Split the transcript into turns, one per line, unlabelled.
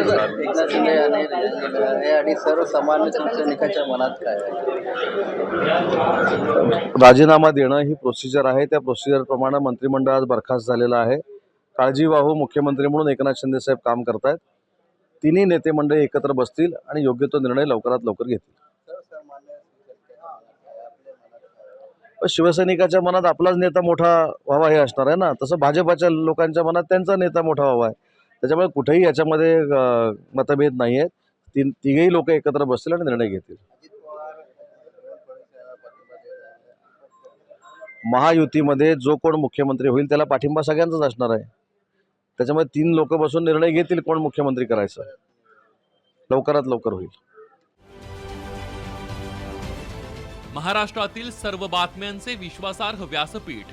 एकनाथ शिंदे आणि आणि सर्वसामान्य शिवसैनिकाच्या मनात काय आहे?
राजीनामा देणं ही प्रोसिजर आहे. त्या प्रोसिजरप्रमाणे मंत्रिमंडळ आज बरखास्त झालेलं आहे. काळजीवाहू मुख्यमंत्री म्हणून एकनाथ शिंदे साहेब काम करतायत. तिन्ही नेते मंडळी एकत्र बसतील आणि योग्य तो निर्णय लवकरात लवकर घेतील.
शिवसैनिकाच्या मनात
आपलाच नेता मोठा व्हावा हे असणार आहे ना? तसं भाजपाच्या लोकांच्या मनात त्यांचा नेता मोठा व्हावा आहे. त्याच्यामुळे कुठेही याच्यामध्ये मतभेद नाही आहेत तीन तिघेही लोक एकत्र बसतील आणि निर्णय घेतील. महायुतीमध्ये जो कोण मुख्यमंत्री होईल त्याला पाठिंबा सगळ्यांचाच असणार आहे. त्याच्यामुळे तीन लोक बसून निर्णय घेतील कोण मुख्यमंत्री करायचं. लवकरात लवकर होईल.
महाराष्ट्रातील सर्व बातम्यांचे विश्वासार्ह व्यासपीठ.